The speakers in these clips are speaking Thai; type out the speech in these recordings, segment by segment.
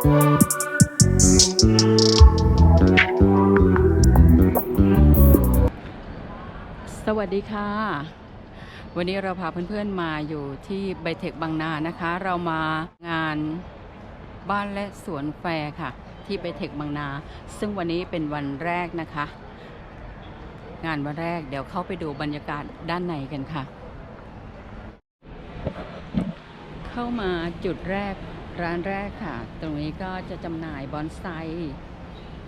สวัสดีค่ะ วันนี้เราพาเพื่อนๆมาอยู่ที่ไบเทคบางนานะคะ เรามางานบ้านและสวนแฟร์ค่ะ ที่ไบเทคบางนา ซึ่งวันนี้เป็นวันแรกนะคะ งานวันแรกเดี๋ยวเข้าไปดูบรรยากาศด้านในกันค่ะ เข้ามาจุดแรก ร้านแรกค่ะ ตรงนี้ก็จะจำหน่ายบอนไซ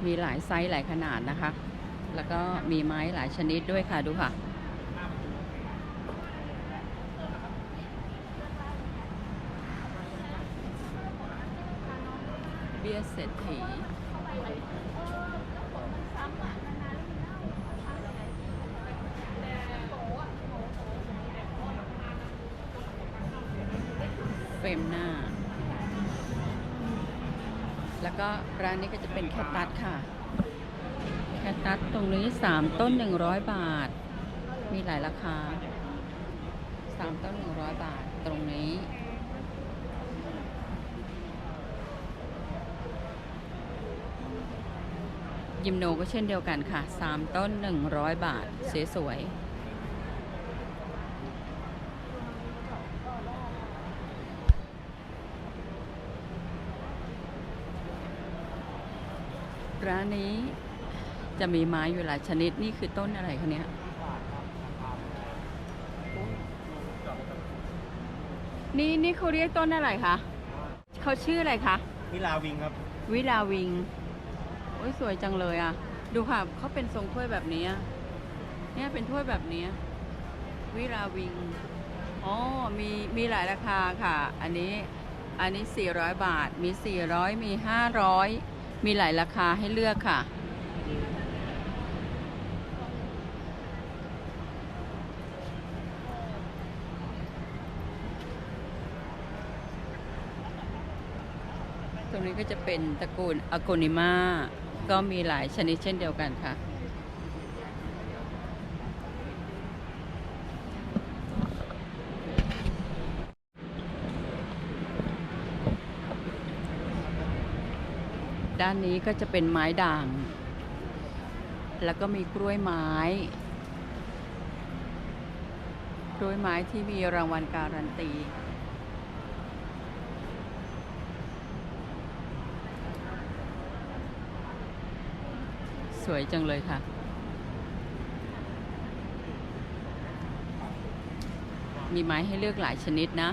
มีหลายไซส์หลายขนาดนะคะ แล้วก็มีไม้หลายชนิดด้วยค่ะดูค่ะ เบียร์เศรษฐีเฟรมหน้า แล้วก็ร้านนี้ก็จะเป็นแคตตัสค่ะ แคตตัสตรงนี้ 3 ต้น 100 บาท มีหลายราคา 3 ต้น 100 บาทตรงนี้ยิมโนก็เช่นเดียวกันค่ะ 3 ต้น 100 บาท สวยๆ ร้านนี้จะมีไม้อยู่หลายชนิดนี่คือต้นอะไรคะเนี่ยนี่นี่เขาเรียกต้นอะไรคะเขาชื่ออะไรคะวิลาวิงครับ วิลาวิงโอ้ยสวยจังเลยอะ ดูค่ะเขาเป็นทรงถ้วยแบบนี้อะเนี่ยเป็นถ้วยแบบนี้วิลาวิงอ๋อมีมีหลายราคาค่ะ อันนี้อันนี้ 400 บาทมี 400 มี 500 มีหลายราคาให้เลือกค่ะ ตรงนี้ก็จะเป็นตระกูลอ g โกนิมาก็มีหลายชนิดเช่นเดียวกันค่ะ ด้านนี้ก็จะเป็นไม้ด่าง แล้วก็มีกล้วยไม้ กล้วยไม้ที่มีรางวัลการันตี สวยจังเลยค่ะมีไม้ให้เลือกหลายชนิดนะ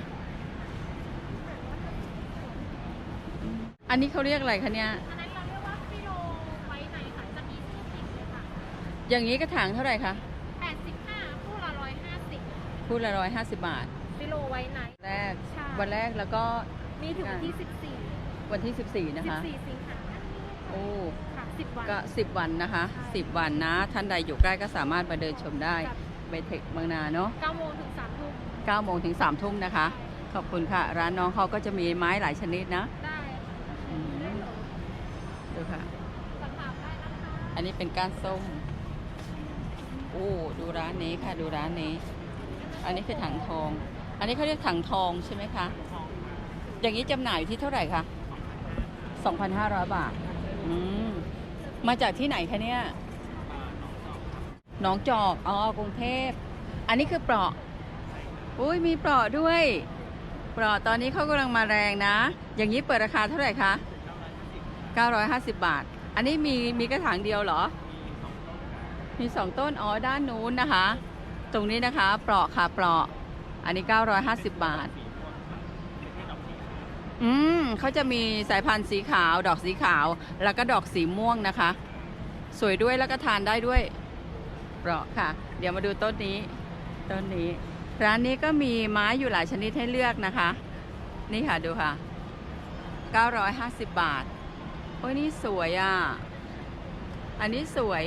อันนี้เขาเรียกอะไรคะเนี่ย อย่างนี้กระถางเท่าไหร่คะ85คู่ละ150พูดละร้อยห้าสิบบาท ฟิโลไว้ไหน แรกใช่ วันแรกแล้วก็มีถึงวันที่วันที่14 14 นะคะ 14 สิงหาคมโอ้ค่ะ 10 วัน ก็ 10 วันนะคะ ใช่10 วันนะ ท่านใดอยู่ใกล้ก็สามารถมาเดินชมได้ไปเทคบางนาเนาะ9โมงถึง3ทุ่ม9โมงถึง3ทุ่มนะคะ ขอบคุณค่ะ ร้านน้องเขาก็จะมีไม้หลายชนิดนะได้อืมดูค่ะ สอบถามได้นะคะ อันนี้เป็นก้านส้มโอ้ดู ร้านนี้ค่ะดูร้านนี้ อันนี้คือถังทอง อันนี้เขาเรียกถังทองใช่ไหมคะ อย่างนี้จำหน่ายอยู่ที่เท่าไหร่คะ2,500 บาท อืม มาจากที่ไหนคะเนี่ย หนองจอก อ๋อ กรุงเทพ อันนี้คือเปราะ อุ้ยมีเปราะด้วย เปราะตอนนี้เขากำลังมาแรงนะ อย่างนี้เปิดราคาเท่าไหร่คะ 950 บาท อันนี้มีมีกระถางเดียวเหรอ มีสองต้น อ๋อ ด้านนู้นนะคะ ตรงนี้นะคะ เปราะค่ะ เปราะ อันนี้ 950 บาท อืมเขาจะมีสายพันธุ์สีขาว ดอกสีขาว แล้วก็ดอกสีม่วงนะคะ สวยด้วยแล้วก็ทานได้ด้วย เปราะค่ะ เดี๋ยวมาดูต้นนี้ ต้นนี้ ร้านนี้ก็มีไม้อยู่หลายชนิดให้เลือกนะคะ นี่ค่ะดูค่ะ 950 บาท โอ้ยนี่สวยอะ อันนี้สวย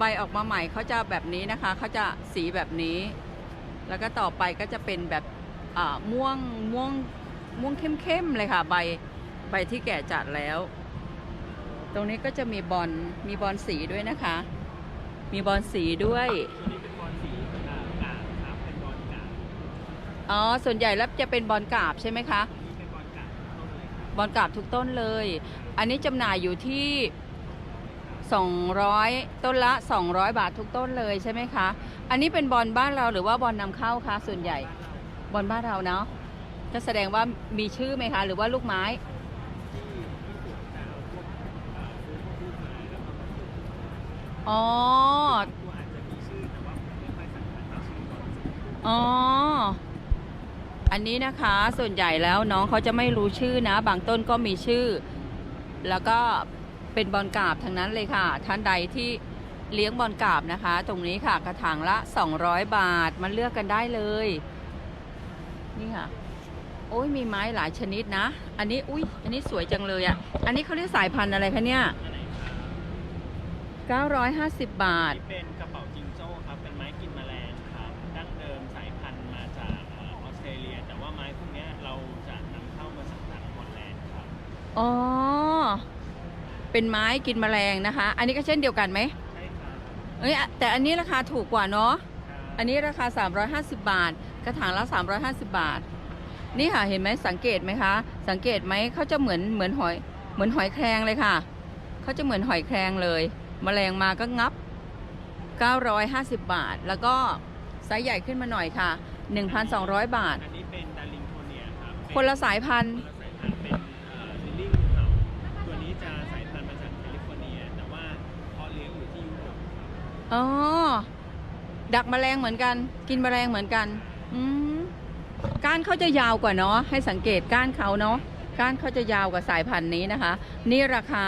ใบออกมาใหม่เขาจะแบบนี้นะคะเขาจะสีแบบนี้ แล้วก็ต่อไปก็จะเป็นแบบอ่าม่วงม่วงม่วงเข้มๆเลยค่ะใบใบที่แก่จัดแล้ว ตรงนี้ก็จะมีบอลมีบอลสีด้วยนะคะ มีบอลสีด้วยอ๋อส่วนใหญ่แล้วจะเป็นบอลกราบใช่ไหมคะบบอลกราบทุกต้นเลย อันนี้จำหน่ายอยู่ที่ 200 ต้นละ 200 บาททุกต้นเลยใช่ไหมคะ อันนี้เป็นบอลบ้านเราหรือว่าบอลนำเข้าคะส่วนใหญ่ บอลบ้านเราเนาะก็แสดงว่ามีชื่อไหมคะ หรือว่าลูกไม้ อ๋อ อ๋อ อันนี้นะคะส่วนใหญ่แล้วน้องเขาจะไม่รู้ชื่อนะ บางต้นก็มีชื่อ แล้วก็ เป็นบอลกราบทั้งนั้นเลยค่ะ ท่านใดที่เลี้ยงบอลกราบนะคะ ตรงนี้ค่ะกระถางละ 200 บาทมาเลือกกันได้เลย นี่ค่ะ โอ้ยมีไม้หลายชนิดนะ อันนี้อุ้ยอันนี้สวยจังเลยอะ่ะ อันนี้เขาเรียกสายพันธุ์อะไรคะเนี่ย 950 บาทนี่เป็นกระเป๋าจิงโจ้ครับ เป็นไม้กินแมลงครับ ดั้งเดิมสายพันธุ์มาจากเอ่อออสเตรเลีย แต่ว่าไม้พวกเนี้ยเราจะนำเข้ามาจากทางฮอลแลนด์ครับ อ๋อ เป็นไม้กินแมลงนะคะ อันนี้ก็เช่นเดียวกันไหมใช่ครับเอ้ยอะแต่อันนี้ราคาถูกกว่าเนาะครับอันนี้ราคา 350 บาท กระถางละ 350 บาท นี่ค่ะเห็นไหมสังเกตไหมคะ สังเกตไหมเขาจะเหมือนเหมือนหอยเหมือนหอยแครงเลยค่ะเขาจะเหมือนหอยแครงเลยแมลงมาก็งับ 950 บาท แล้วก็ไซส์ใหญ่ขึ้นมาหน่อยค่ะ 1,200 บาท อันนี้เป็นดาริงโทเนียครับเป็คนละสายพันธุ์ อ๋อ ดักแมลงเหมือนกัน กินแมลงเหมือนกัน อืมก้านเขาจะยาวกว่าเนาะ ให้สังเกตก้านเขาเนาะ ก้านเขาจะยาวกว่าสายพันธุ์นี้นะคะ นี่ราคา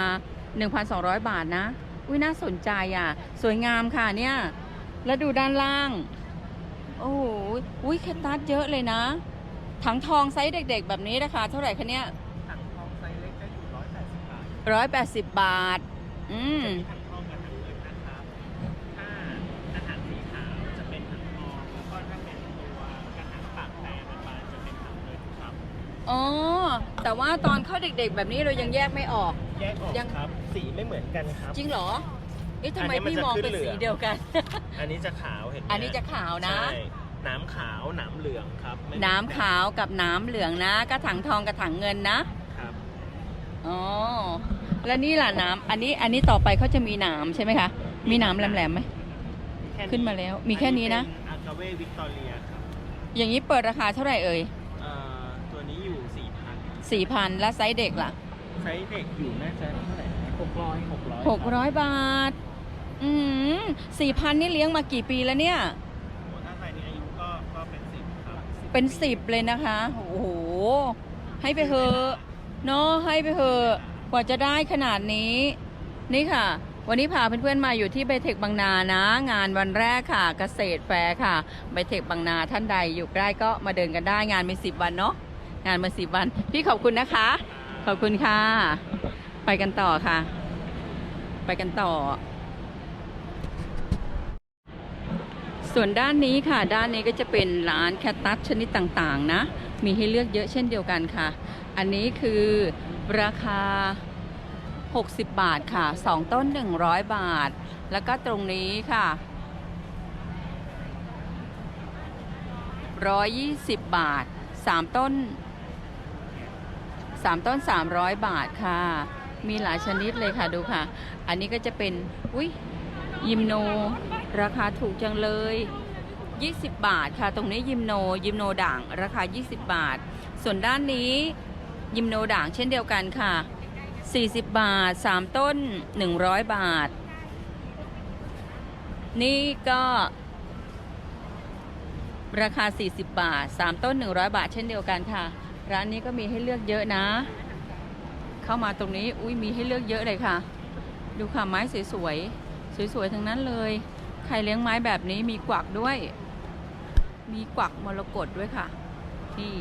1,200 บาทนะ อุ้ยน่าสนใจอะ สวยงามค่ะเนี่ย แล้วดูด้านล่าง โอ้โหอุ้ยแคตตัสเยอะเลยนะ ถังทองไซส์เด็ก ๆ แบบนี้ราคาเท่าไหร่คะเนี่ยถังทองไซส์เล็กจะอยู่180บาท180บาท อืม อ๋อ แต่ว่าตอนเข้าเด็กๆ แบบนี้เรายังแยกไม่ออก แยกออกยัง ครับ สีไม่เหมือนกันครับ จริงเหรอ เอ๊ะทำไมอันนี้มันพี่จะมองขึ้นเป็นเหลืสีอง เดียวกัน อันนี้จะขาวเห็นไหมอันนี้จะขาวนะ ใช่หน้ำขาวหน้ำเหลืองครับไม่เหมือน้ำขาวกับน้ำเหลืองนะกระถางทองกระถางเงินนะ ครับ อ๋อ แล้วนี่ล่ะน้ำอันนี้อันนี้ต่อไปเขาจะมีหนามใช่ไหมคะ มีหนามแหลมๆไหม แค่ขึ้นมาแล้วมีแค่นี้นะอากาเว่วิกตอเรียครับอย่างนี้เปิดราคาเท่าไหร่เอ่ย เอ่อตัวนี้อยู่ 4,000 สี่พันและไซส์เด็กล่ะไซส์เด็กอยู่น่าจะเท่าไหร่หกร้อยหกร้อยหกร้อยบาท อืมสี่พันนี่เลี้ยงมากี่ปีแล้วเนี่ย ถ้าไซส์นี้อายุก็ก็เป็นสิบครับเป็นสิบเลยนะคะ โอ้โห ให้ไปเถอะเนาะให้ไปเถอะกว่าจะได้ขนาดนี้ นี่ค่ะ วันนี้พาเพื่อนๆมาอยู่ที่ไบเทคบางนานะ งานวันแรกค่ะ เกษตรแฟร์ค่ะไบเทคบางนาท่านใดอยู่ใกล้ก็มาเดินกันได้งานมีสิบวันเนาะ งานมาสิบวัน พี่ขอบคุณนะคะ ขอบคุณค่ะ ไปกันต่อค่ะ ไปกันต่อ ส่วนด้านนี้ค่ะ ด้านนี้ก็จะเป็นร้านแคตตัสชนิดต่างๆนะ มีให้เลือกเยอะเช่นเดียวกันค่ะ อันนี้คือราคา 60 บาทค่ะ 2 ต้น 100 บาท แล้วก็ตรงนี้ค่ะ120 บาท 3 ต้น 3 ต้น 300 บาทค่ะ มีหลายชนิดเลยค่ะดูค่ะ อันนี้ก็จะเป็น อุ้ยยิมโน ราคาถูกจังเลย 20 บาทค่ะ ตรงนี้ยิมโน ยิมโนด่างราคา 20 บาท ส่วนด้านนี้ยิมโนด่างเช่นเดียวกันค่ะ 40 บาท 3 ต้น 100 บาท นี่ก็ราคา 40 บาท 3 ต้น 100 บาท เช่นเดียวกันค่ะ ร้านนี้ก็มีให้เลือกเยอะนะ เข้ามาตรงนี้อุ้ยมีให้เลือกเยอะเลยค่ะ ดูค่ะไม้สวยๆสวยๆทั้งนั้นเลย ใครเลี้ยงไม้แบบนี้มีกวักด้วย มีกวักมรกตด้วยค่ะที่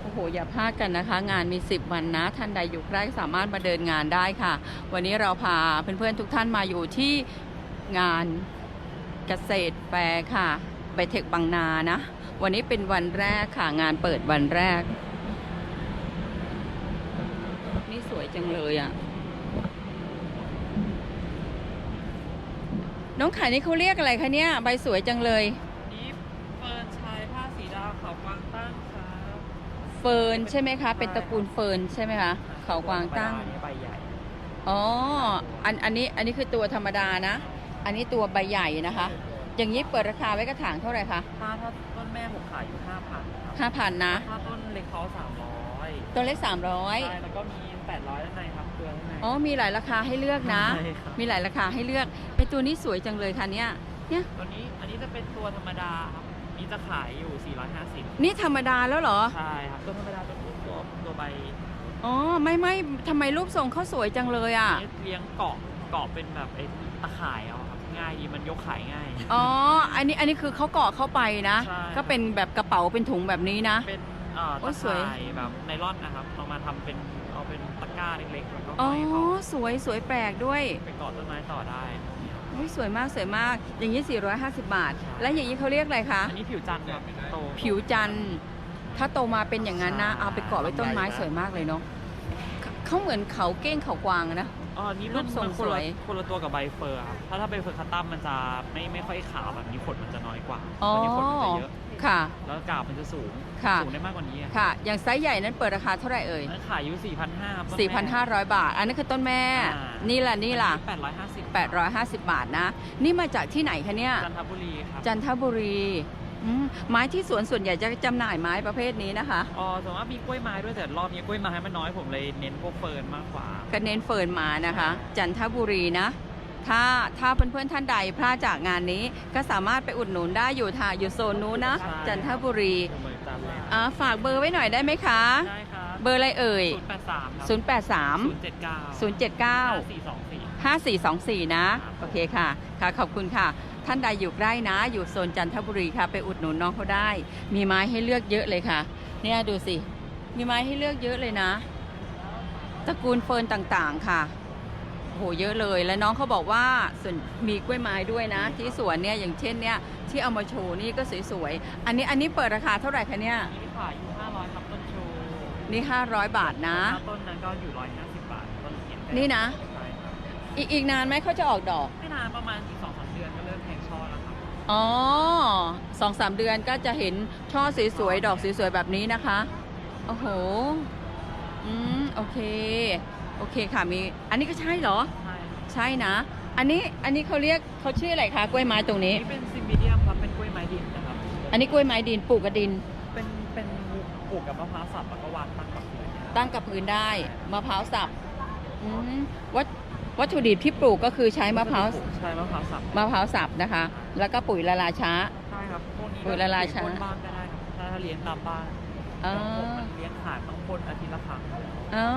โอ้โห อย่าพลาดกันนะคะ งานมี 10 วันนะ ท่านใดอยู่ใกล้สามารถมาเดินงานได้ค่ะ วันนี้เราพาเพื่อนๆทุกท่านมาอยู่ที่งาน เกษตรแฟร์ค่ะไปเทคบางนานะ วันนี้เป็นวันแรกค่ะ งานเปิดวันแรก นี่สวยจังเลยอะ่ะ น้องขายนี่เขาเรียกอะไรคะเนี่ย ใบสวยจังเลย นี่เฟิร์นเขากวางตั้งครับเฟิร์นใช่ไหมคะ เป็นตระกูลเฟิร์นใช่ไหมคะเขากวางตั้งอันนี้ใบใหญ่อ๋อ อันอันนี้อันนี้คือตัวธรรมดานะ อันนี้ตัวใบใหญ่นะคะ อย่างนี้เปิดราคาไว้กระถางเท่าไหร่คะถ้าถ้าต้นแม่ผมขายอยู่ห้าพันครับห้าพันนะ ถ้าต้นเล็กเขาสามร้อยตัวเล็กสามร้อยใช่แล้วก็มีแปดร้อยด้านในครับตัวด้านใน อ๋อมีหลายราคาให้เลือกนะ ใช่ครับ มีหลายราคาให้เลือกไอตัวนี้สวยจังเลยค่ะเนี่ยเนี่ยตัวนี้อันนี้จะเป็นตัวธรรมดาครับนี่จะขายอยู่ 450 นี่ธรรมดาแล้วเหรอ ใช่ครับ ตัวธรรมดาตัวตัวตัวใบอ๋อไม่ไม่ทำไมรูปทรงเขาสวยจังเลยอะ นี้เลี้ยงเกาะเกาะเป็นแบบไอ้ตะข่ายเอาครับ ง่ายดีมันยกขายง่าย อ๋อ อันนี้อันนี้คือเขาเกาะเข้าไปนะ ใช่ ก็เป็นแบบกระเป๋าเป็นถุงแบบนี้นะ เป็นเอ่อโอ้ตะสวย ข่ายแบบไนล่อนนะครับเอามาทำเป็นเอาเป็นตะกร้าเล็กๆแล้วก็อ๋อ ห้อยเขาสวยสวยแปลกด้วยไปเกาะต้นไม้ต่อได้ อุ๊ยสวยมากสวยมาก อย่างนี้ 450 บาท ใช่ และอย่างนี้เขาเรียกอะไรคะ อันนี้ผิวจันทร์ครับโต ผิวจันทร์ถ้าโตมาเป็นอย่างนั้นนะ ใช่ เอาไปเกาะไว้ต้นไม้สวยมากเลยเนาะเขาเขาเหมือนเขาเก้งเขากวางอะนะ อ๋อนี่รูมันปทรงมันคนละสวยคนละตัวกับใบเฟอร์ครับถ้าถ้าใบเฟอร์คัตตัมมันจะไม่ไม่ค่อยขาวแบบนี้ขนมันจะน้อยกว่าอ๋อ ตัวนี้ขนมันจะเยอะ ค่ะ แล้วกาบมันจะสูง ค่ะ สูงได้มากกว่านี้อะค่ะ อย่างไซส์ใหญ่นั้นเปิดราคาเท่าไหร่เอ่ย นั่นขายอยู่ 4,500ครับต้นแม่4,500 บาท อันนี้คือต้นแม่ อ่านี่ล่ะนี่ล่ะ850 850 บาทนะ นี่มาจากที่ไหนคะเนี่ย จันทบุรีครับ จันทบุรี อืมไม้ที่สวนส่วนใหญ่จะจำหน่ายไม้ประเภทนี้นะคะ อ๋อสมมติว่ามีกล้วยไม้ด้วยแต่รอบนี้กล้วยไม้มันน้อยผมเลยเน้นพวกเฟิร์นมากกว่า ก็เน้นเฟิร์นมานะคะ จันทบุรีนะ ถ้าถ้าเพื่อนๆท่านใดพลาดจากงานนี้ก็สามารถไปอุดหนุนได้อยู่ท่าอยู่โซนนู้นนะ ใช่ จันทบุรีเหมือนจันเลยอ่าฝากเบอร์ไว้หน่อยได้ไหมคะ ได้ครับเบอร์อะไรเอ่ย 083ครับ083 079 079 5424 5424 นะ โอเคค่ะ ค่ะ ขอบคุณค่ะ ท่านใดอยู่ใกล้นะ อยู่โซนจันทบุรีค่ะ ไปอุดหนุนน้องเขาได้ มีไม้ให้เลือกเยอะเลยค่ะ เนี่ยดูสิ มีไม้ให้เลือกเยอะเลยนะ ตระกูลเฟิร์นต่างๆค่ะโอ้โหเยอะเลย แล้วน้องเขาบอกว่าส่วนมีกล้วยไม้ด้วยนะ ที่สวนเนี่ยอย่างเช่นเนี่ยที่เอามาโชว์นี่ก็สวยๆ อันนี้อันนี้เปิดราคาเท่าไหร่คะเนี่ยนี่ขายอยู่500ครับต้นโชว์นี่500 บาทนะถ้าต้นนั้นก็อยู่150บาทต้นเขียนแค่นี่นะใช่ครับอีกอีกนานไหมเขาจะออกดอก ไม่นานประมาณอีก2-3เดือน อ๋อสองสามเดือนก็จะเห็นช่อสวยๆดอกสวยๆแบบนี้นะคะ โอ้โห อืม โอเค โอเคค่ะมี อันนี้ก็ใช่เหรอใช่ครับใช่นะ อันนี้ อันนี้เขาเรียกเขาชื่ออะไรคะกล้วยไม้ตรงนี้ นี่เป็นซิมบิเดียมครับ เป็นกล้วยไม้ดินนะครับ อันนี้กล้วยไม้ดินปลูกกับดิน เป็น เป็นปลูกกับมะพร้าวสับแล้วก็วางตั้งกับพื้นเนี่ยตั้งกับพื้นได้ มะพร้าวสับ อืมวัต วัตถุดิบที่ปลูกก็คือใช้มะพร้าวใช่มะพร้าวสับมะพร้าวสับนะคะ แล้วก็ปุ๋ยละลายช้า ใช่ครับพวกนี้ปุ๋ยละลายช้าปลูกบนบ้านก็ได้ครับถ้าถ้าเลี้ยงตามบ้านอ๋อผมมันเลี้ยงขายต้องพ่นอาทิตย์ละครั้งอ๋อ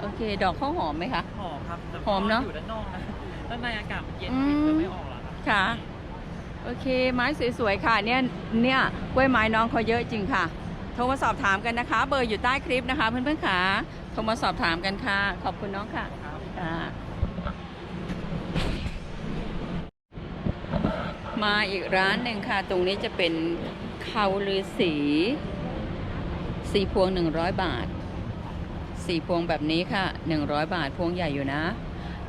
โอเค ดอกข้าวหอมไหมคะ หอมครับแต่หอมเนอะอยู่ด้านนอกนะด้านในอากาศมันเย็นอืมปิดเพื่อไม่ออกหรอกครับค่ะ โอเค ไม้สวยๆค่ะ เนี่ย เนี่ยกล้วยไม้น้องเขาเยอะจริงค่ะ โทรมาสอบถามกันนะคะ เบอร์อยู่ใต้คลิปนะคะ เพื่อนๆค่ะ โทรมาสอบถามกันค่ะ ขอบคุณน้องค่ะครับ ค่ะ มาอีกร้านหนึ่งค่ะ ตรงนี้จะเป็นเขาลือสีสีพวง100บาทสีพวงแบบนี้ค่ะ100บาทพวงใหญ่อยู่นะ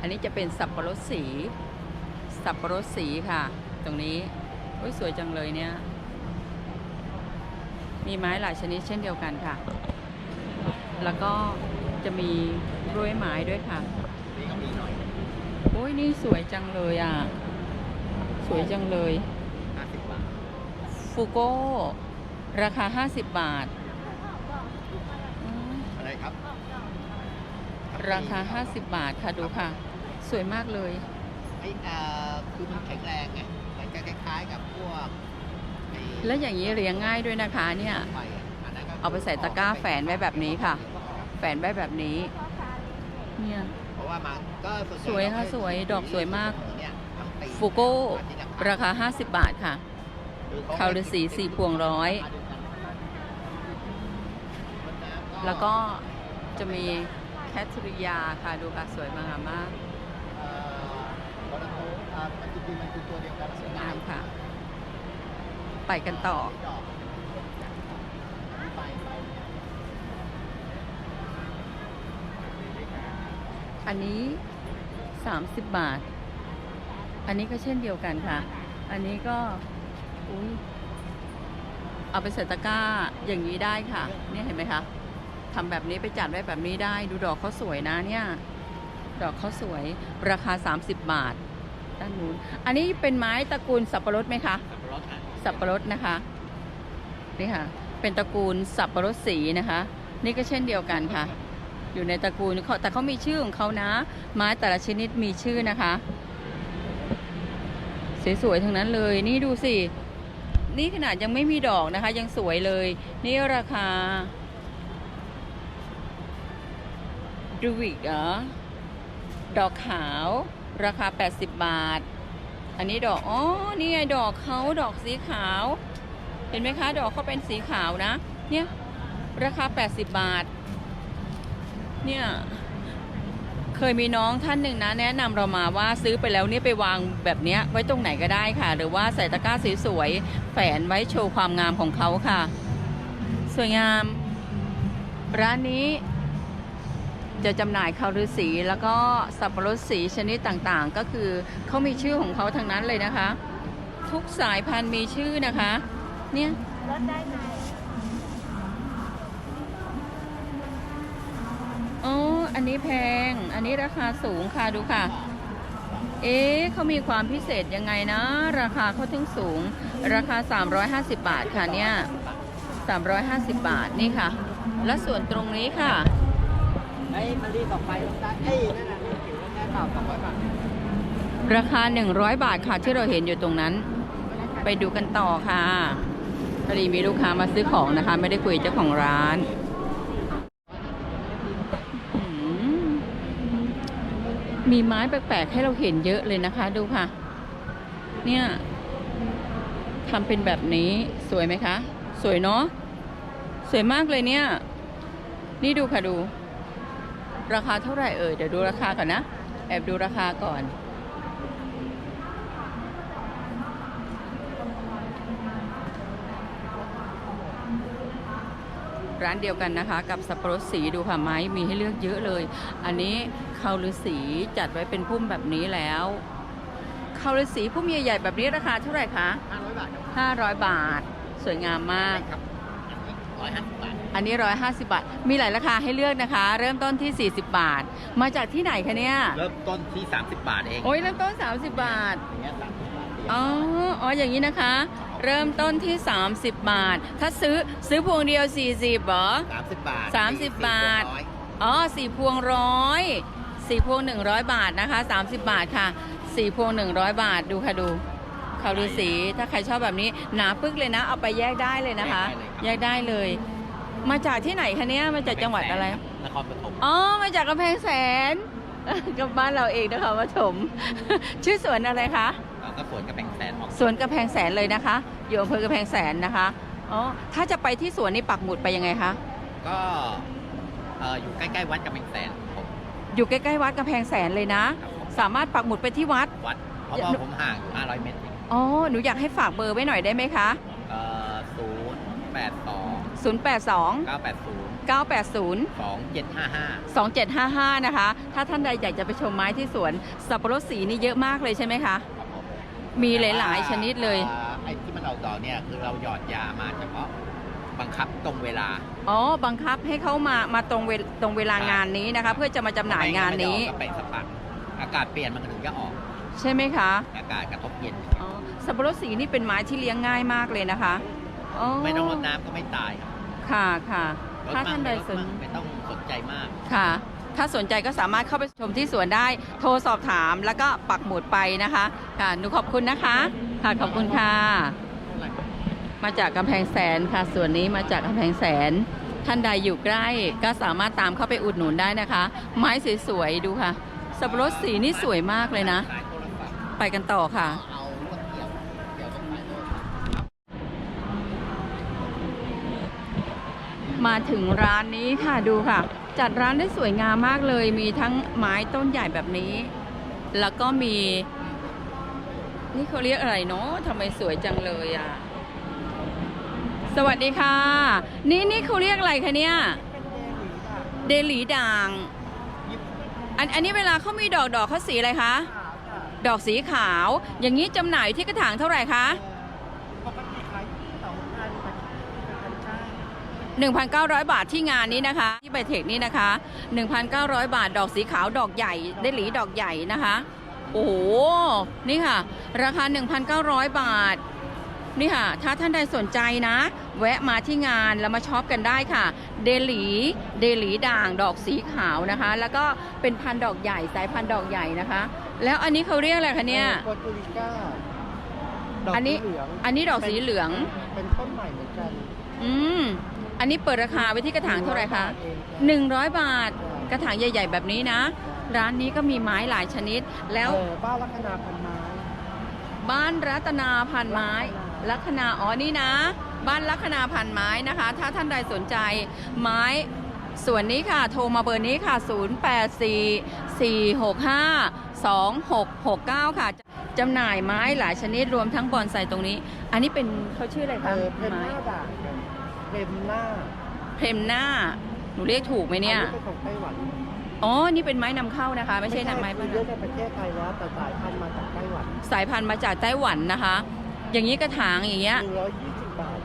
อันนี้จะเป็นสับปะรดสี สับปะรดสีค่ะ ตรงนี้โอ้ยสวยจังเลยเนี่ย มีไม้หลายชนิดเช่นเดียวกันค่ะ แล้วก็จะมีกล้วยไม้ด้วยค่ะโอ้ยนี่สวยจังเลยอะ สวยจังเลย 50 บาท ฟูโก้ ราคา 50 บาทอืมอะไรครับราคา 50 บาทค่ะดูค่ะ สวยมากเลย ไอ้เอ่อคือมันแข็งแรงไงมันจะคล้ายๆกับพวกไอ้และอย่างนี้เลี้ยงง่ายด้วยนะคะเนี่ย ไฟอะอันนั้นก็คืเอาไปใส่ตะกร้าแฝนไว้แบบนี้ค่ะ แฝนไว้แบบนี้ เนี่ย เพราะว่ามันก็ส่วนใหญ่สวยค่ะเราสวยดอกสวยมากเนี่ยทั้งปีฟูโก้ อาทิตย์ละคง ราคา 50 บาทค่ะคาวฤาษีสี่พวงร้อย แล้วก็จะมีแคทริยาค่ะ ดูค่ะ สวยมากมากงามันจริงๆมันคือตัวเดียวกันสวยงามค่ะ ไปกันต่อไฟไฟอันนี้ 30 บาท อันนี้ก็เช่นเดียวกันค่ะ อันนี้ก็อุ้ยเอาไปใส่ตะกร้าอย่างนี้ได้ค่ะ เนี่ยเห็นไหมคะทำแบบนี้ไปจัดไว้แบบนี้ได้ ดูดอกเขาสวยนะเนี่ย ดอกเขาสวย ราคา 30 บาท ด้านนู้น อันนี้เป็นไม้ตระกูลสับปะรดไหมคะ สับปะรดฮะสับปะรดนะคะ นี่ค่ะ เป็นตระกูลสับปะรดสีนะคะ นี่ก็เช่นเดียวกันค่ะ อยู่ในตระกูลเขาแต่เขามีชื่อของเขานะ ไม้แต่ละชนิดมีชื่อนะคะ สวยๆทั้งนั้นเลย นี่ดูสิ นี่ขนาดยังไม่มีดอกนะคะ ยังสวยเลย นี่ราคาดูวิกเหรอดอกขาว ราคา 80 บาท อันนี้ดอก อ๋อ นี่ไงดอกเขาดอกสีขาว เห็นไหมคะ ดอกเขาเป็นสีขาวนะ เนี่ย ราคา 80 บาท เนี่ย เคยมีน้องท่านหนึ่งนะแนะนำเรามาว่าซื้อไปแล้วเนี่ยไปวางแบบเนี้ยไว้ตรงไหนก็ได้ค่ะ หรือว่าใส่ตะกร้าสวยๆแฝนไว้โชว์ความงามของเขาค่ะ สวยงาม ร้านนี้จะจำหน่ายคาวฤาษีแล้วก็สับปะรดสีชนิดต่างๆ ก็คือเขามีชื่อของเขาทั้งนั้นเลยนะคะ ทุกสายพันธุ์มีชื่อนะคะ เนี่ยลดได้ไหม อ๋ออันนี้แพง อันนี้ราคาสูงค่ะดูค่ะ เอ๊ะเขามีความพิเศษยังไงนะ ราคาเขาถึงสูง ราคา 350 บาทค่ะเนี่ย 350 บาทนี่ค่ะ และส่วนตรงนี้ค่ะไอ้มารีต่อไปลงได้เอ้ยนั่นน่ะนี่ผิวแล้วแค่เต่าสองร้อยบาทราคา 100 บาทค่ะที่เราเห็นอยู่ตรงนั้น ไปดูกันต่อค่ะพอดีมีลูกค้ามาซื้อของนะคะ ไม่ได้คุยกับเจ้าของร้านอืม มีไม้แปลกๆให้เราเห็นเยอะเลยนะคะ ดูค่ะ เนี่ยทำเป็นแบบนี้สวยไหมคะ สวยเนาะสวยมากเลยเนี่ย นี่ดูค่ะดู ราคาเท่าไหร่เอ่ยเดี๋ยวดูราคาก่อนนะ แอบดูราคาก่อน ร้านเดียวกันนะคะ กับสับปะรดสีดูค่ะไม้มีให้เลือกเยอะเลย อันนี้คาวฤาษีจัดไว้เป็นพุ่มแบบนี้แล้วคาวฤาษีพุ่มใหญ่ๆแบบนี้ราคาเท่าไหร่คะห้าร้อยบาทครับ500 บาท สวยงามมากครับร้อยห้าสิบบาทอันนี้ 150 บาท มีหลายราคาให้เลือกนะคะ เริ่มต้นที่ 40 บาท มาจากที่ไหนคะเนี่ย เริ่มต้นที่ 30 บาทเอง โอ้ยเริ่มต้น 30 บาทอย่างเงี้ย30บาทเดียวอ๋อ อ๋อ อย่างนี้นะคะ เริ่มต้นที่ 30 บาท ถ้าซื้อซื้อพวงเดียว 40เหรอ สามสิบบาทสามสิบบาทร้อยอ๋อสี่พวงร้อยสี่พวงหนึ่งร้อยบาทนะคะสามสิบบาทค่ะสี่พวงหนึ่งร้อยบาทดูค่ะดูขาวฤาษีถ้าใครชอบแบบนี้หนาปึ๊กเลยนะ เอาไปแยกได้เลยนะคะ แยกได้เลย มาจากที่ไหนคะเนี่ยมาจากจังหวัดอะไร นครปฐมอ๋อ มาจากกำแพงแสน กับบ้านเราเองนะคะปฐม ชื่อสวนอะไรคะ แล้วก็สวนกระแพงแสนออกสวนกำแพงแสนเลยนะคะ อยู่อำเภอกำแพงแสนนะคะอ๋อถ้าจะไปที่สวนนี่ปักหมุดไปยังไงคะก็เอ่ออยู่ใกล้ๆวัดกระแพงแสนผมอยู่ใกล้ๆวัดกำแพงแสนเลยนะ ครับผมสามารถปักหมุดไปที่วัด วัดเพราะว่าผมห่างอยู่500 เมตรเองอ๋อ หนูอยากให้ฝากเบอร์ไว้หน่อยได้ไหมคะ เอ่อศูนย์แปดสอง082 เก้าแปดศูนย์980 สองเจ็ดห้าห้า 2755 นะคะ ถ้าท่านใดอยากจะไปชมไม้ที่สวนสับปะรดสีนี่เยอะมากเลยใช่ไหมคะครับผ มมีหลาย ๆ ชนิดเลย อ่าไอ้ที่มันออกดอกเนี่ยคือเราหยอดยามาเฉพาะบังคับตรงเวลาอ๋อ บังคับให้เขามา มาตรงเวลตรงเวลางานนี้นะคะ เพื่อจะมาจำหน่ายงานนี้ ไม่ได้ออกก็ไปสปักอากาศเปลี่ยนมันก็ถึงจะออก ใช่ไหมคะ อากาศกระทบเย็น อ๋อ สับปะรดสีนี่เป็นไม้ที่เลี้ยงง่ายมากเลยนะคะอ๋อไม่ต้องรดน้ำก็ไม่ตายค่ะค่ะ รดถ้ามั่ท่างนใดไม่รดสนมั่งไม่ต้องสนใจมาก ค่ะ ถ้าสนใจก็สามารถเข้าไปชมที่สวนได้ โทรสอบถามแล้วก็ปักหมุดไปนะคะค่ะหนูขอบคุณนะคะค่ะขอบคุณค่ะ มาจากกำแพงแสนค่ะส่วนนี้มาจากกำแพงแสน ท่านใดอยู่ใกล้ก็สามารถตามเข้าไปอุดหนุนได้นะคะ ไม้สวยๆดูค่ะ สับปะรดสีนี่สวยมากเลยนะ ไปกันต่อค่ะมาถึงร้านนี้ค่ะดูค่ะ จัดร้านได้สวยงามมากเลย มีทั้งไม้ต้นใหญ่แบบนี้ แล้วก็มี นี่เขาเรียกอะไรเนาะทำไมสวยจังเลยอะ สวัสดีค่ะ นี่นี่เขาเรียกอะไรคะเนี่ย เดลีด่าง อันอันนี้เวลาเขามีดอกดอกเขาสีอะไรคะ ดอกสีขาว อย่างนี้จำหน่ายที่กระถางเท่าไหร่คะ 1,900 บาทที่งานนี้นะคะ ที่ไบเทคนี่นะคะ 1,900 บาทดอกสีขาวดอกใหญ่ ได้หลีดอกใหญ่นะคะ โอ้โห นี่ค่ะ ราคา 1,900 บาท นี่ค่ะ ถ้าท่านใดสนใจนะ แวะมาที่งานแล้วมาช็อปกันได้ค่ะ เดลีเดลีด่างดอกสีขาวนะคะ แล้วก็เป็นพันดอกใหญ่สายพันดอกใหญ่นะคะ แล้วอันนี้เขาเรียกอะไรคะเนี่ยโคตูริก้าอันนี้ อันนี้ดอกสีเหลือง เป็นต้นใหม่เหมือนกัน อืม อันนี้เปิดราคาไว้ที่กระถางเท่าไหร่คะ100 บาท กระถางใหญ่ ๆ แบบนี้นะ ร้านนี้ก็มีไม้หลายชนิด แล้วบ้านรัตนาพันไม้ บ้านรัตนาพันไม้ ลักนาอ๋อนี่นะ บ้านลักนาพันไม้นะคะ ถ้าท่านใดสนใจไม้ส่วนนี้ค่ะ โทรมาเบอร์นี้ค่ะ 0844652669 ค่ะจำหน่ายไม้หลายชนิดรวมทั้งบอนไซตรงนี้ อันนี้เป็นเขาชื่ออะไรคะเพนหน้าด่าง เพมหน้าเพมหน้า หนูเรียกถูกไหมเนี่ยไต้หวันอ๋อ นี่เป็นไม้นำเข้านะคะ ไม่ใช่นำไม้บ้านเลืประเทศไทยแล้วแต่สายพันธุ์มาจากไต้หวันสายพันธุ์มาจากไต้หวันนะคะ อย่างนี้กระถางอย่างเงี้ย 120 บาท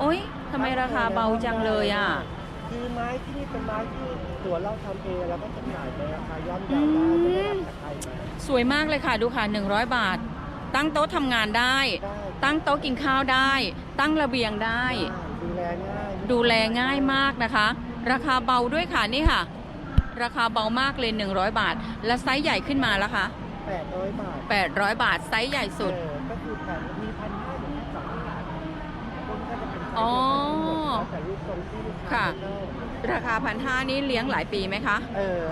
โอ๊ยทำไมราคาเบาจังเลยอะ คือไม้ที่นี่เป็นไม้ที่สวนเราทำเองแล้วก็จำหน่ายในราคาย่อมยาได้ไม่ได้จากใคยมาสวยมากเลยค่ะดูค่ะหนึ่งร้อยบาท ตั้งโต๊ะทำงานได้ตั้งโต๊ะกินข้าวได้ ตั้งระเบียงได้ ดูแลง่ายดูแลง่ายมากนะคะ ราคาเบาด้วยค่ะนี่ค่ะ ราคาเบามากเลย 100 บาท และไซส์ใหญ่ขึ้นมาแล้วคะ800 บาท 800 บาทไซส์ใหญ่สุดก็คือแมีพันห้าถึงสองพันบาทนก็จะเป็นไซส์อ๋อหแต่รูปทรงที่ลูค้าราคาพันห้านี่เลี้ยงหลายปีไหมคะ เออ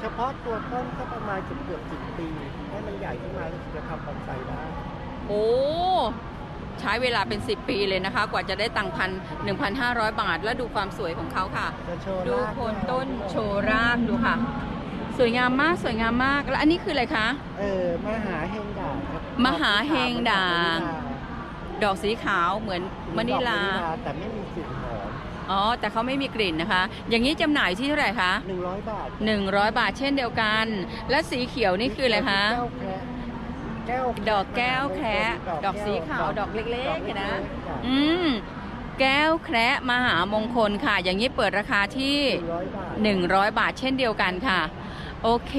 เฉพาะตัวต้นก็ประมาณเกือบเกือบสิบปี ให้มันใหญ่ขึ้นมาถึงจะทำบอนไซได้ โอ้ ใช้เวลาเป็น 10 ปีเลยนะคะ กว่าจะได้ตังพันหนึ่งพันห้าร้อยบาท และดูความสวยของเขาค่ะดูโคนต้นโชรากดูค่ะ สวยงามมากสวยงามมาก แล้วอันนี้คืออะไรคะ เออมหาเฮงด่างครับมหาเฮงด่าง ดอกสีขาวเหมือนมะนานิลาแต่ไม่มีกลิ่นหอมอ๋อ แต่เขาไม่มีกลิ่นนะคะ อย่างนี้จำหน่ายที่เท่าไหร่คะ 100 บาท100 บาทเช่นเดียวกัน และสีเขียวนี่คืออะไรคะ แก้วดอกแก้วแคระดอกสีขาวดอกเล็กๆเห็นนะ อืมแก้วแคระมหามงคลค่ะ อย่างนี้เปิดราคาที่ 100 บาทเช่นเดียวกันค่ะ โอเค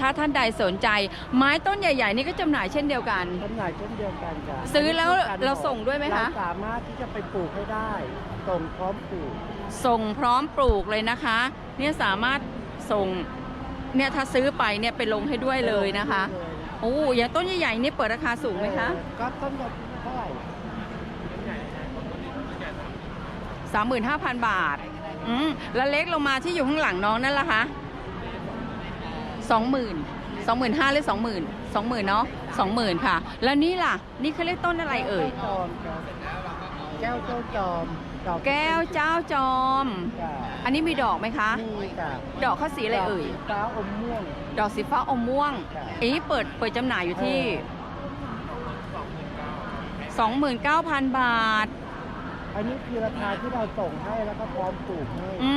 ถ้าท่านใดสนใจ ไม้ต้นใหญ่ ๆ นี่ก็จำหน่ายเช่นเดียวกันจำหน่ายเช่นเดียวกันค่ะซื้อแล้วเราส่งด้วยไหมคะสามารถที่จะไปปลูกให้ได้ส่งพร้อมปลูก ส่งพร้อมปลูกเลยนะคะ เนี่ยสามารถส่งเนี่ยถ้าซื้อไปเนี่ยไปลงให้ด้วยเลยนะคะ โอ้อย่างต้นใหญ่ๆนี่เปิดราคาสูงไหมคะก็ต้นละเท่าไหร่สามหมื่นห้าพันบาท อืมแล้วเล็กลงมาที่อยู่ข้างหลังน้องนั่นละคะสองหมื่นสองหมื่นห้าหรือสองหมื่นสองหมื่นเนาะสองหมื่นค่ะ แล้วนี่ล่ะ นี่เขาเรียกต้นอะไรเอ่ย แก้วโจจอม อกแก้วเจ้าจอมอันนี้มีดอกไหมคะ นี่ะดอกข้าสีอะไรเอ่ยดฟ้าอมม่วง ดอกสีฟ้าอมม่วงอันนี้เปิดเปิดจำหน่ายอยู่ที่สองหมื่นเก้าพันบาท อันนี้คือราคาที่เราส่งให้แล้วก็พร้อมปลูกให้อื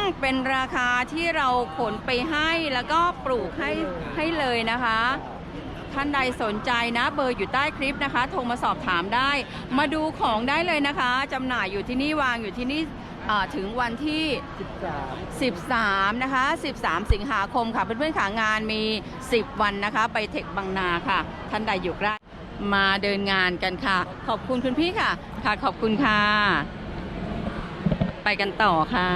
ม เป็นราคาที่เราขนไปให้แล้วก็ปลูกให้ให้เลยนะคะ ท่านใดสนใจนะ เบอร์อยู่ใต้คลิปนะคะโทรมาสอบถามได้ มาดูของได้เลยนะคะจำหน่ายอยู่ที่นี่วางอยู่ที่นี่ถึงวันที่ 13 นะคะ 13 สิงหาคมค่ะ เพื่อนๆขางานมี 10 วันนะคะ ไปเทคบางนาค่ะ ท่านใดอยู่ใกล้มาเดินงานกันค่ะ ขอบคุณคุณพี่ค่ะ ค่ะขอบคุณค่ะ ไปกันต่อค่ะ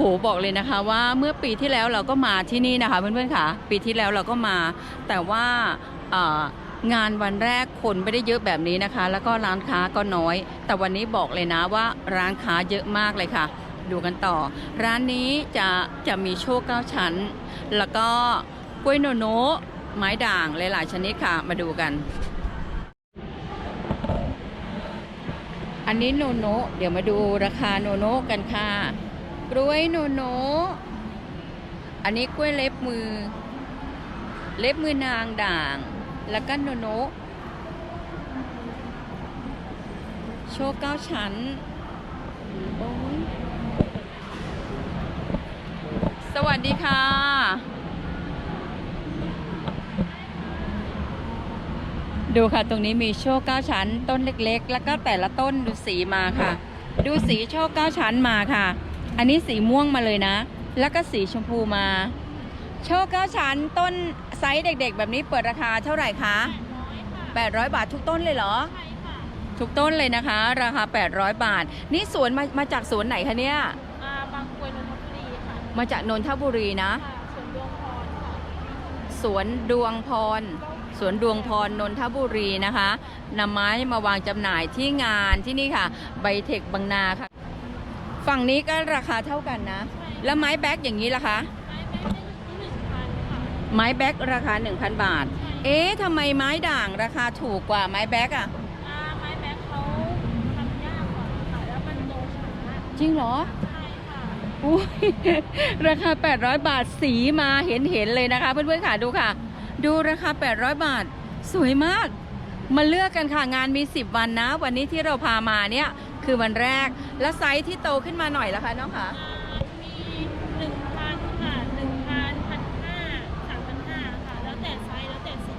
หบอกเลยนะคะว่าเมื่อปีที่แล้วเราก็มาที่นี่นะคะเพื่อนๆค่ะ ปีที่แล้วเราก็มา แต่ว่างานวันแรกคนไม่ได้เยอะแบบนี้นะคะ แล้วก็ร้านค้าก็น้อย แต่วันนี้บอกเลยนะว่าร้านค้าเยอะมากเลยค่ะ ดูกันต่อ ร้านนี้จะจะมีโชคเก้าชั้น แล้วก็กล้วยโนโนะไม้ด่างหลายๆชนิดค่ะ มาดูกัน อันนี้โนโนะเดี๋ยวมาดูราคาโนโนะกันค่ะ กล้วยโนโน อันนี้กล้วยเล็บมือ เล็บมือนางด่าง แล้วก็โนโน โชว์เก้าชั้น สวัสดีค่ะดูค่ะ ตรงนี้มีโชคเก้าชั้น ต้นเล็กๆ แล้วก็แต่ละต้นดูสีมาค่ะ ดูสีโชคเก้าชั้นมาค่ะ อันนี้สีม่วงมาเลยนะ แล้วก็สีชมพูมา โชคเก้าชั้นต้นไซส์เด็กๆ แบบนี้เปิดราคาเท่าไหร่คะ800 บาททุกต้นเลยเหรอใช่ค่ะทุกต้นเลยนะคะ ราคา 800 บาท นี่สวนมามาจากสวนไหนคะเนี่ยอ่าบางกรวยนนทบุรีค่ะมาจากนนทบุรีนะค่ะสวนดวงพรค่ะสวนดวงพรสวนดวงพรนนทบุรีนะคะนำไม้มาวางจำหน่ายที่งานที่นี่ค่ะ ไบเทคบางนาค่ะ ฝั่งนี้ก็ราคาเท่ากันนะ แล้วไม้แบ็กอย่างนี้ล่ะคะไม้แบ็คจะอยู่ที่หนึ่งพันค่ะไม้แบ็กราคา 1,000 บาท เอ๊ะทำไมไม้ด่างราคาถูกกว่าไม้แบ็กอะอ่าไม้แบ็คเขาทำยากกว่าค่ะแล้วมันโตช้าจริงเหรอใช่ค่ะอุ้ยราคา 800 บาทสีมาเห็นเห็นๆเลยนะคะ เพื่อนๆค่ะดูค่ะ ดูราคา 800 บาท สวยมาก มาเลือกกันค่ะงานมี 10 วันนะ วันนี้ที่เราพามาเนี่ย คือวันแรกแล้วไซส์ที่โตขึ้นมาหน่อยละคะน้องคะอ่ามีหนึ่งพันค่ะหนึ่งพันพันห้าสามพันห้าค่ะ แล้วแต่ไซส์แล้วแต่สี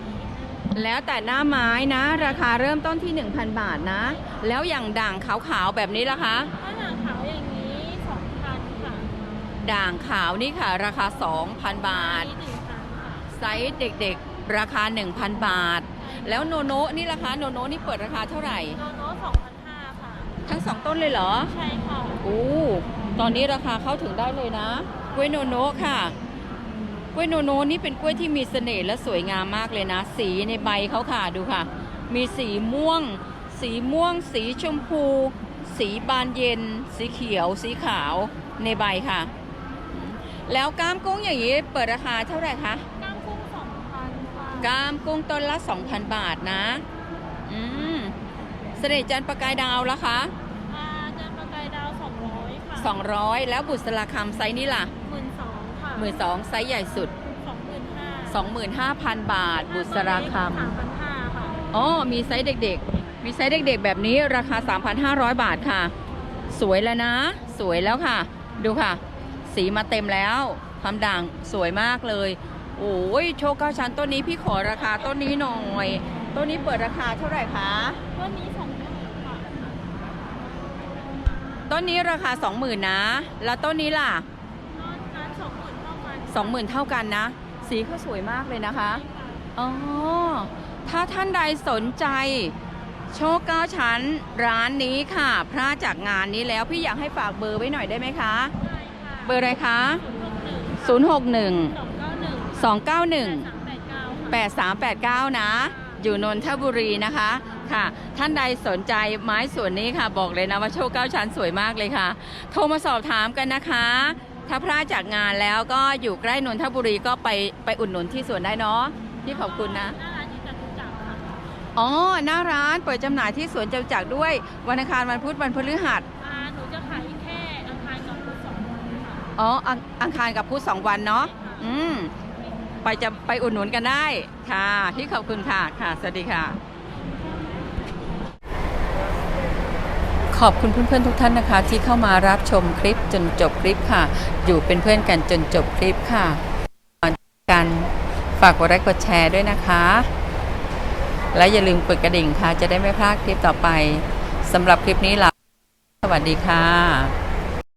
แล้วแต่หน้าไม้นะ ราคาเริ่มต้นที่ 1,000 บาทนะ แล้วอย่างด่างขาวๆแบบนี้ล่ะคะถ้าหนังขาวอย่างนี้สองพันค่ะด่างขาวนี่ค่ะ ราคา 2,000 บาทอันนี้หนึ่งพันค่ะไซส์เด็กๆ ราคา 1,000 บาท แล้วโนโนะนี่ราคาโนโนะนี่เปิดราคาเท่าไหร่ โนโน่สองพันห้าค่ะ ทั้งสองต้นเลยเหรอ ใช่ค่ะอู้ตอนนี้ราคาเข้าถึงได้เลยนะ กล้วยโนโนะค่ะ กล้วยโนโนะนี่เป็นกล้วยที่มีเสน่ห์และสวยงามมากเลยนะ สีในใบเขาค่ะดูค่ะ มีสีม่วง สีม่วง สีชมพู สีบานเย็น สีเขียว สีขาวในใบค่ะ แล้วก้ามกุ้งอย่างนี้เปิดราคาเท่าไหร่คะก้ามกุ้งสองพันค่ะก้ามกุ้งต้นละ 2,000 บาทนะ อืมเสน่ห์จันทร์ประกายดาวละคะอ่าจะประกายดาวสองร้อยค่ะ 200 แล้วบุษราคำไซส์นี้ล่ะ หมื่นสองค่ะหมื่นสองไซส์ใหญ่สุด สองหมื่นห้า25,000 บาท บุษราคสามพันห้าค่ะำอ๋อมีไซส์เด็กๆ มีไซส์เด็กๆ แบบนี้ราคา 3,500 บาทค่ะ สวยแล้วนะ สวยแล้วค่ะ ดูค่ะ สีมาเต็มแล้วความด่างสวยมากเลย โอ้ยโชคเก้าชั้นต้นนี้พี่ขอราคาต้นนี้หน่อย ต้นนี้เปิดราคาเท่าไหร่คะ ต้นนี้สองหมื่นค่ะ ต้นนี้ราคา 20,000นะ แล้วต้นนี้ล่ะต้นนั้นสองหมื่นเท่ากัน20,000เท่ากันนะ สีเขาสวยมากเลยนะคะอ๋อถ้าท่านใดสนใจ โชคเก้าชั้นร้านนี้ค่ะพลาดจากงานนี้แล้วพี่อยากให้ฝากเบอร์ไว้หน่อยได้ไหมคะได้ค่ะเบอร์อะไรคะศูนย์หกหนึ่ง061สองเก้าหนึ่ง291แปดสามแปดเก้าค่ะ8389 นะ อยู่นนทบุรีนะคะค่ะ ท่านใดสนใจไม้ส่วนนี้ค่ะ บอกเลยนะว่าโชคเก้าชั้นสวยมากเลยค่ะ โทรมาสอบถามกันนะคะ ถ้าพลาดจากงานแล้วก็อยู่ใกล้นนทบุรีก็ไปไปอุดหนุนที่สวนได้เนาะพี่ขอบคุณนะหน้าร้านที่จตุจักรค่ะอ๋อหน้าร้านเปิดจำหน่ายที่สวนจตุจักรด้วยวันอังคารวันพุธวันพฤหัสอ่าหนูจะขายแค่อังคารกับพุธสองวันค่ะอ๋ออังอังคารกับพุธสองวันเนาะอืมไปจะไปอุดหนุนกันได้ ค่ะ พี่ขอบคุณค่ะค่ะ สวัสดีค่ะ ขอบคุณเพื่อนๆทุกท่านนะคะ ที่เข้ามารับชมคลิปจนจบคลิปค่ะ อยู่เป็นเพื่อนกันจนจบคลิปค่ะก่อนกันฝากกดไลค์กดแชร์ด้วยนะคะ และอย่าลืมกดกระดิ่งค่ะ จะได้ไม่พลาดคลิปต่อไปสำหรับคลิปนี้ลาสวัสดีค่ะ